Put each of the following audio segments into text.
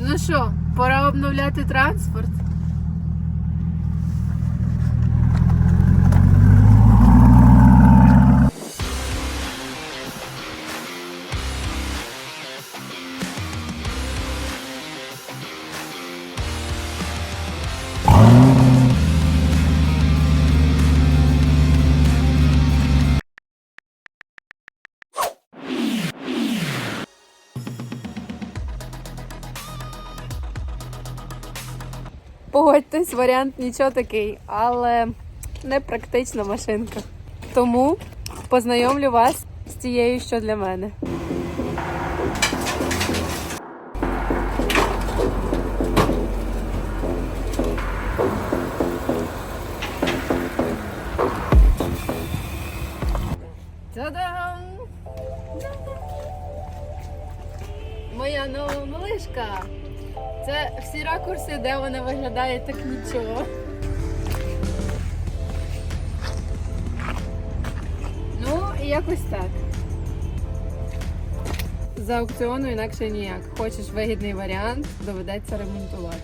Ну що, пора обновляти транспорт. Погодьтесь, варіант нічого такий, але не практична машинка. Тому познайомлю вас з тією, що для мене. Моя нова малишка. Це всі ракурси, де вона виглядає так нічого. Ну, і якось так. За аукціону інакше ніяк. Хочеш вигідний варіант, доведеться ремонтувати.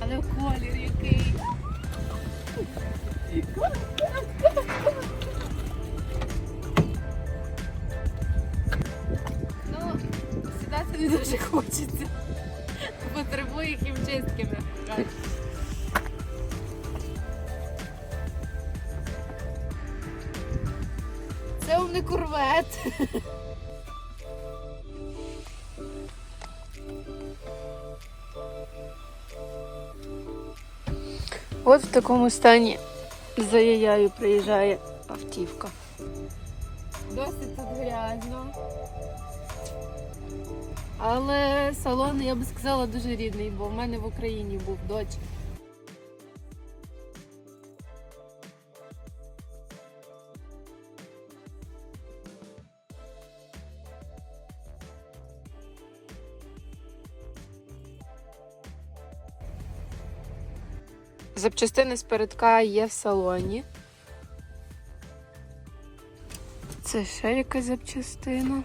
Але колір який. Не дуже хочеться. Потребує хімчистки, кажучи. Це вам не курвет. От в такому стані за яяю приїжджає автівка. Досить тут грязно. Але салон, я би сказала, дуже рідний, бо в мене в Україні був доч. Запчастини з передка є в салоні. Це ще якась запчастина.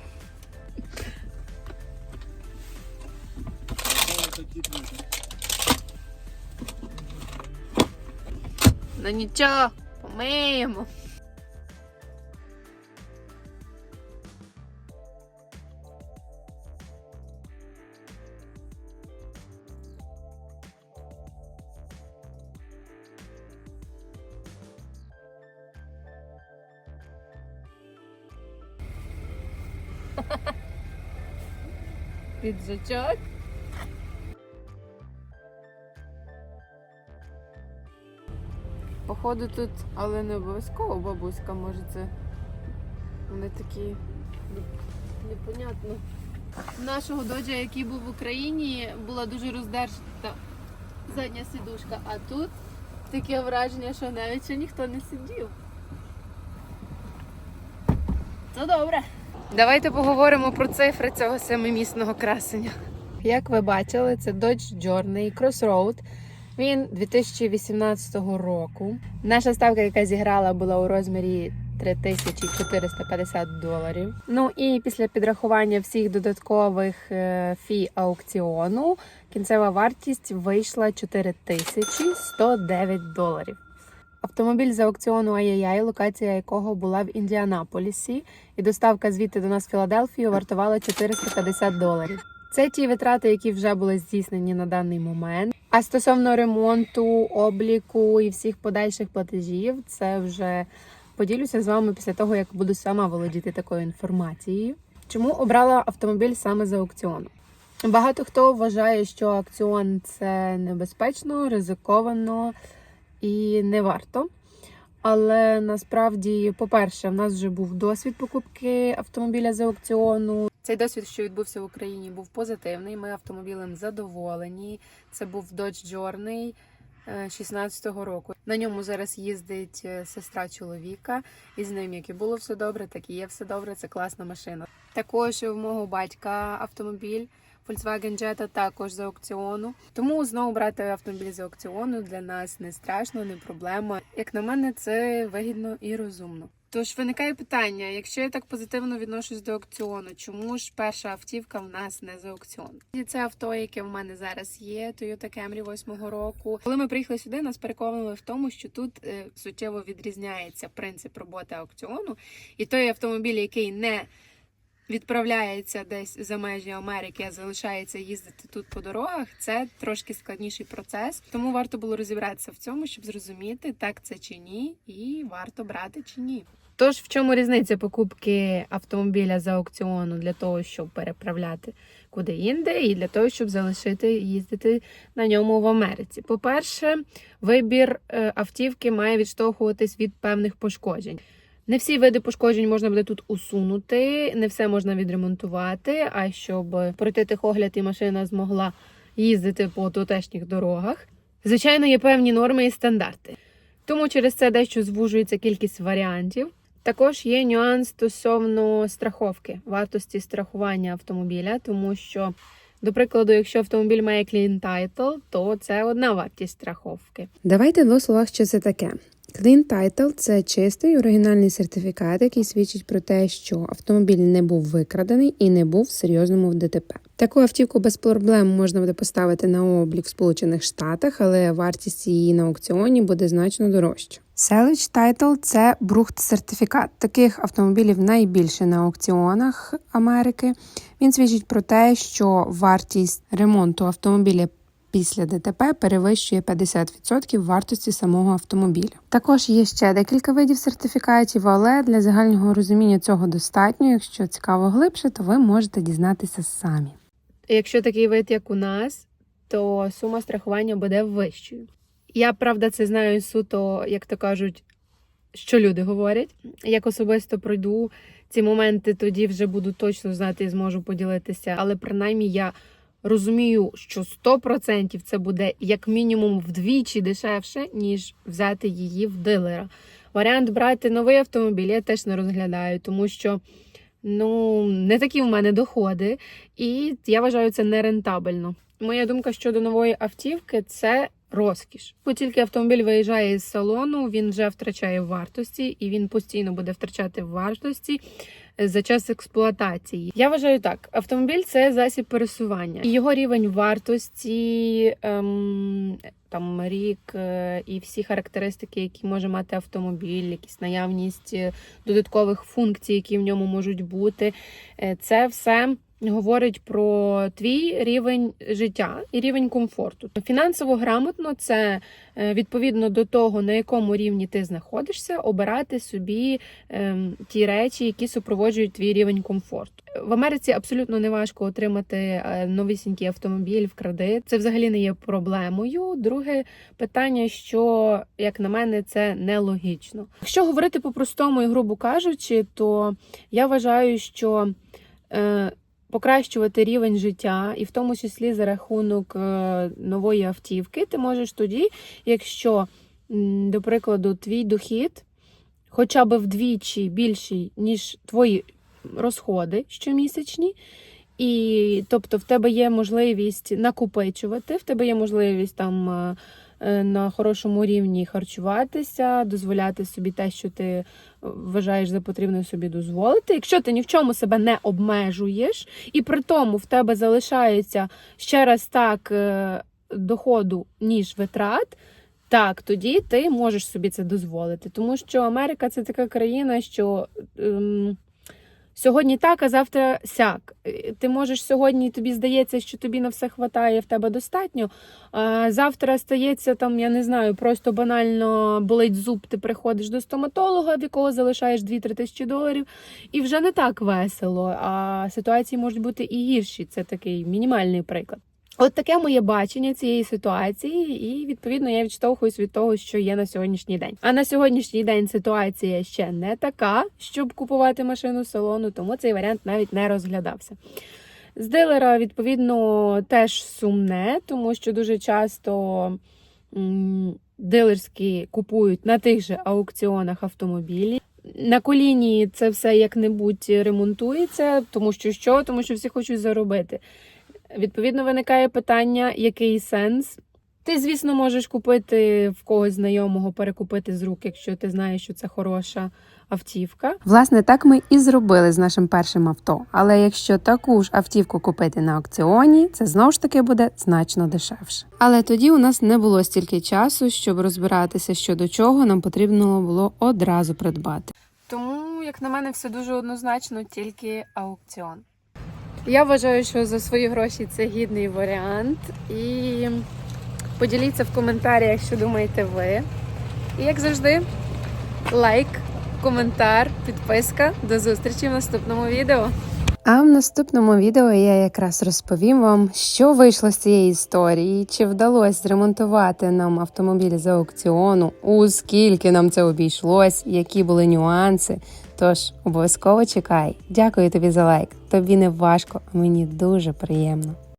Ну нічого, помиємо. Піджачок. Походу тут, але не обов'язково бабуська, може це вони такі непонятно. Нашого доджа, який був в Україні, була дуже роздерта задня сидушка, а тут таке враження, що навіть ще ніхто не сидів. Це добре. Давайте поговоримо про цифри цього семимісного красення. Як ви бачили, це Dodge Journey Crossroad. Він 2018 року. Наша ставка, яка зіграла, була у розмірі 3450 доларів. Ну і після підрахування всіх додаткових е, фі аукціону кінцева вартість вийшла 4109 доларів. Автомобіль з аукціону ай локація якого була в Індіанаполісі, і доставка звідти до нас в Філадельфію вартувала 450 доларів. Це ті витрати, які вже були здійснені на даний момент. А стосовно ремонту, обліку і всіх подальших платежів, це вже поділюся з вами після того, як буду сама володіти такою інформацією. Чому обрала автомобіль саме з аукціону? Багато хто вважає, що аукціон це небезпечно, ризиковано і не варто. Але насправді, по-перше, в нас вже був досвід покупки автомобіля з аукціону. Цей досвід, що відбувся в Україні, був позитивний. Ми автомобілем задоволені. Це був Dodge Journey е, 16-го року. На ньому зараз їздить е, сестра чоловіка, і з ним як і було все добре, так і є все добре. Це класна машина. Також в мого батька автомобіль Volkswagen Jetta також з аукціону. Тому знову брати автомобіль з аукціону для нас не страшно, не проблема. Як на мене, це вигідно і розумно. Тож виникає питання: якщо я так позитивно відношусь до аукціону, чому ж перша автівка в нас не за аукціон? І це авто, яке в мене зараз є, Toyota Camry 8-го року. Коли ми приїхали сюди, нас переконували в тому, що тут е, суттєво відрізняється принцип роботи аукціону, і той автомобіль, який не відправляється десь за межі Америки, а залишається їздити тут по дорогах, це трошки складніший процес. Тому варто було розібратися в цьому, щоб зрозуміти, так це чи ні, і варто брати чи ні. Тож в чому різниця покупки автомобіля за аукціону для того, щоб переправляти куди інде, і для того, щоб залишити їздити на ньому в Америці? По-перше, вибір е, автівки має відштовхуватись від певних пошкоджень. Не всі види пошкоджень можна буде тут усунути, не все можна відремонтувати. А щоб пройти техогляд і машина змогла їздити по тутешніх дорогах, звичайно, є певні норми і стандарти. Тому через це дещо звужується кількість варіантів. Також є нюанс стосовно страховки, вартості страхування автомобіля, тому що, до прикладу, якщо автомобіль має clean title, то це одна вартість страховки. Давайте в двох словах, що це таке. Clean Title – це чистий оригінальний сертифікат, який свідчить про те, що автомобіль не був викрадений і не був в серйозному ДТП. Таку автівку без проблем можна буде поставити на облік в Сполучених Штатах, але вартість її на аукціоні буде значно дорожча. Salvage Title – це брухт-сертифікат. Таких автомобілів найбільше на аукціонах Америки. Він свідчить про те, що вартість ремонту автомобіля після ДТП перевищує 50% вартості самого автомобіля. Також є ще декілька видів сертифікатів, але для загального розуміння цього достатньо. Якщо цікаво глибше, то ви можете дізнатися самі. Якщо такий вид, як у нас, то сума страхування буде вищою. Я правда це знаю суто, як то кажуть, що люди говорять. Як особисто пройду ці моменти, тоді вже буду точно знати і зможу поділитися. Але принаймні я розумію, що 100% це буде як мінімум вдвічі дешевше, ніж взяти її в дилера. Варіант брати новий автомобіль я теж не розглядаю, тому що ну не такі в мене доходи, і я вважаю це нерентабельно. Моя думка щодо нової автівки це розкіш. Бо тільки автомобіль виїжджає з салону, він вже втрачає вартості, і він постійно буде втрачати вартості е, за час експлуатації. Я вважаю так: автомобіль це засіб пересування, і його рівень вартості. Ем, там рік е, і всі характеристики, які може мати автомобіль, якісь наявність е, додаткових функцій, які в ньому можуть бути, це все говорить про твій рівень життя і рівень комфорту. Фінансово грамотно це е, відповідно до того, на якому рівні ти знаходишся, обирати собі ем, ті речі, які супроводжують твій рівень комфорту. В Америці абсолютно не важко отримати е, новісінький автомобіль в кредит. Це взагалі не є проблемою. Друге питання, що як на мене, це нелогічно. Якщо говорити по-простому і грубо кажучи, то я вважаю, що е, покращувати рівень життя, і в тому числі за рахунок е, нової автівки, ти можеш тоді, якщо, до прикладу, твій дохід хоча б вдвічі більший, ніж твої розходи щомісячні. І тобто в тебе є можливість накопичувати, в тебе є можливість там е, е, на хорошому рівні харчуватися, дозволяти собі те, що ти вважаєш за потрібне собі дозволити. Якщо ти ні в чому себе не обмежуєш, і при тому в тебе залишається ще раз так е, доходу, ніж витрат. Так, тоді ти можеш собі це дозволити, тому що Америка це така країна, що ем, сьогодні так, а завтра сяк. Е, Ти можеш сьогодні, тобі здається, що тобі на все хватає, в тебе достатньо. А завтра стається там, я не знаю, просто банально болить зуб, ти приходиш до стоматолога, в якого залишаєш 2-3 тисячі доларів, і вже не так весело. А ситуації можуть бути і гірші. Це такий мінімальний приклад. От таке моє бачення цієї ситуації, і відповідно я відштовхуюсь від того, що є на сьогоднішній день. А на сьогоднішній день ситуація ще не така, щоб купувати машину салону, тому цей варіант навіть не розглядався. З дилера, відповідно, теж сумне, тому що дуже часто дилерські купують на тих же аукціонах автомобілі. На коліні це все як-небудь ремонтується, тому що що? Тому що всі хочуть заробити. Відповідно, виникає питання, який сенс. Ти, звісно, можеш купити в когось знайомого, перекупити з рук, якщо ти знаєш, що це хороша автівка. Власне, так ми і зробили з нашим першим авто. Але якщо таку ж автівку купити на аукціоні, це знову ж таки буде значно дешевше. Але тоді у нас не було стільки часу, щоб розбиратися щодо чого нам потрібно було одразу придбати. Тому, як на мене, все дуже однозначно, тільки аукціон. Я вважаю, що за свої гроші це гідний варіант. І поділіться в коментарях, що думаєте ви. І як завжди, лайк, коментар, підписка. До зустрічі в наступному відео. А в наступному відео я якраз розповім вам, що вийшло з цієї історії, чи вдалося зремонтувати нам автомобіль з аукціону, у скільки нам це обійшлось, які були нюанси. Тож обов'язково чекай. Дякую тобі за лайк. Тобі не важко, а мені дуже приємно.